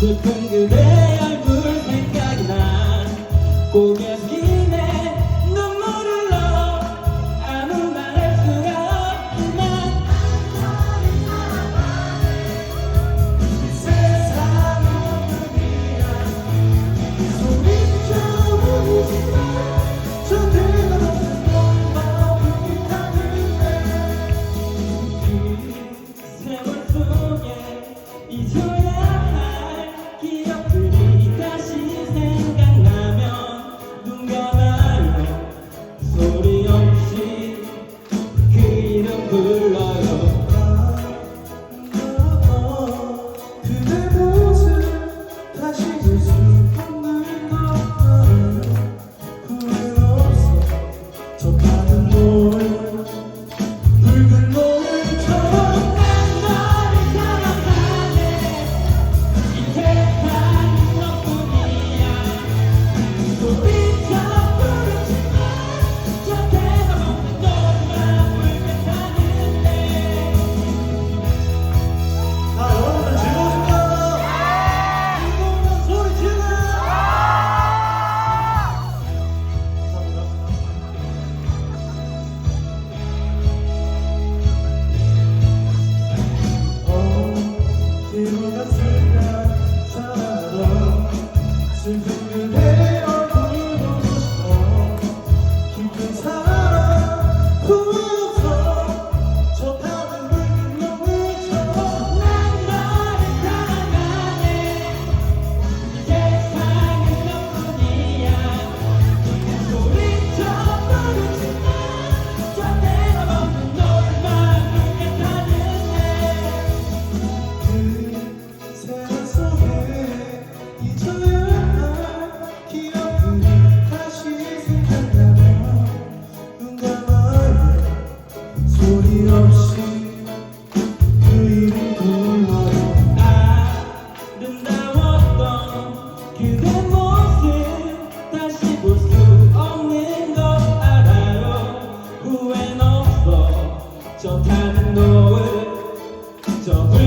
깊은 그대 얼굴 생각이 나. 고개 숙이네 눈물을 넣어 아무 말 할 수가 없지만. 세상 소리쳐 울지만 저 끝없는 봄바람이 타는데 긴 세월 속에 잊어야 너의 저